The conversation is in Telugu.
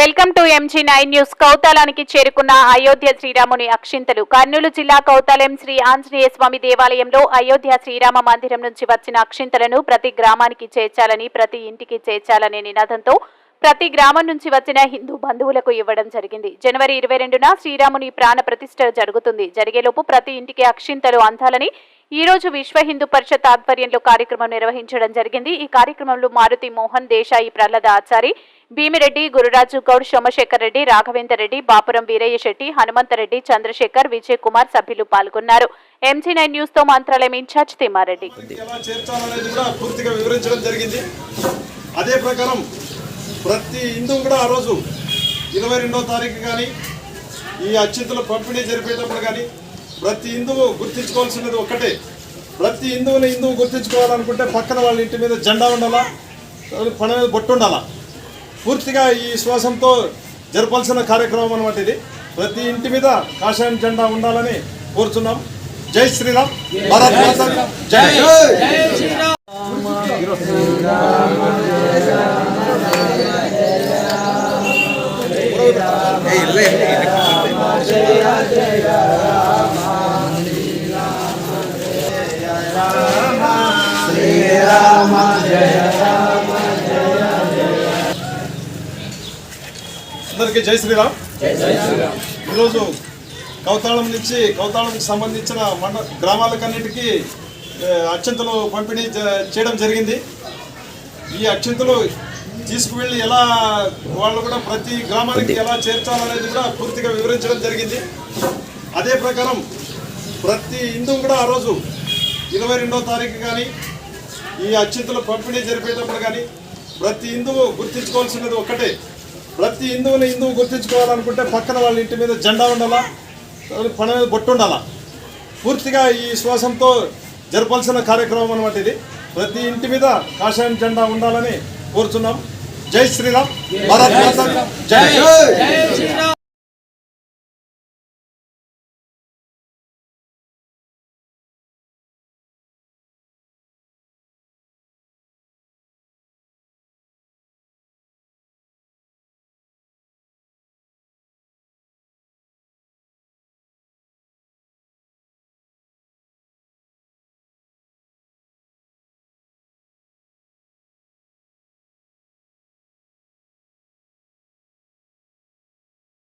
Welcome to MG nine news కౌతాలానికి చేరుకున్న అయోధ్య శ్రీరాముని అక్షింతలు. కర్నూలు జిల్లా కౌతాలం శ్రీ ఆంజనేయ స్వామి దేవాలయంలో అయోధ్య శ్రీరామ మందిరం నుంచి వచ్చిన అక్షింతలను ప్రతి గ్రామానికి చేర్చాలని ప్రతి ఇంటికి చేర్చాలనే నినాదంతో ప్రతి గ్రామం నుంచి వచ్చిన హిందూ బంధువులకు ఇవ్వడం జరిగింది. జనవరి ఇరవై రెండున శ్రీరాముని ప్రాణ ప్రతిష్ఠ జరుగుతుంది. జరిగేలోపు ప్రతి ఇంటికి అక్షింతలు అందాలని ఈ రోజు విశ్వ హిందూ పరిషత్ ఆధ్వర్యంలో కార్యక్రమం నిర్వహించడం జరిగింది. ఈ కార్యక్రమంలో మారుతి మోహన్ దేశాయి ప్రహ్లాద ఆచారి భీమిరెడ్డి గురురాజు గౌడ్ సోమశేఖర్ రెడ్డి రాఘవేందర్ రెడ్డి బాపురం వీరయ్య శెట్టి హనుమంతరెడ్డి చంద్రశేఖర్ విజయ్ కుమార్ సభ్యులు పాల్గొన్నారు. ఎంజీ నైన్ న్యూస్తో మంత్రాలయం ఇన్ఛార్జ్ తిమ్మారెడ్డి. కూడా పూర్తిగా వివరించడం జరిగింది. అదే ప్రకారం ప్రతి హిందువు కూడా ఆ రోజు ఇరవై రెండో తారీఖు కానీ ఈ అత్యంతల పంపిణీ జరిపేటప్పుడు కానీ ప్రతి హిందువు గుర్తించుకోవాల్సినది ఒక్కటే. ప్రతి హిందువుని హిందువు గుర్తించుకోవాలనుకుంటే పక్కన వాళ్ళ ఇంటి మీద జెండా ఉండాలా పని మీద బొట్టు ఉండాలా? పూర్తిగా ఈ శ్వాసంతో జరపాల్సిన కార్యక్రమం అనమాట ఇది. ప్రతి ఇంటి మీద కాషాయం జెండా ఉండాలని కోరుచున్నాం జై శ్రీరామ్. భారత్ మాతా జై అందరికీ జై శ్రీరామ్. ఈరోజు కౌతాళం నుంచి కౌతాళంకి సంబంధించిన మండ గ్రామాలకన్నిటికీ అత్యంతలు పంపిణీ చేయడం జరిగింది. ఈ అత్యంతలు తీసుకువెళ్ళి ఎలా వాళ్ళు కూడా ప్రతి గ్రామానికి ఎలా చేర్చాలనేది కూడా పూర్తిగా వివరించడం జరిగింది. అదే ప్రకారం ప్రతి హిందువు కూడా ఆ రోజు ఇరవై రెండో తారీఖు కానీ ఈ అత్యంతలు పంపిణీ జరిపేటప్పుడు కానీ ప్రతి హిందువు గుర్తించుకోవాల్సినది ఒక్కటే. ప్రతి హిందువుని హిందువు గుర్తించుకోవాలనుకుంటే పక్కన వాళ్ళ ఇంటి మీద జెండా ఉండాలా? పన మీద బొట్టు ఉండాలా? పూర్తిగా ఈ శ్వాసంతో జరపాల్సిన కార్యక్రమం అనమాట ఇది. ప్రతి ఇంటి మీద కాషాయం జెండా ఉండాలని కోరుచున్నాం. జై శ్రీరామ్. భారత్ జై.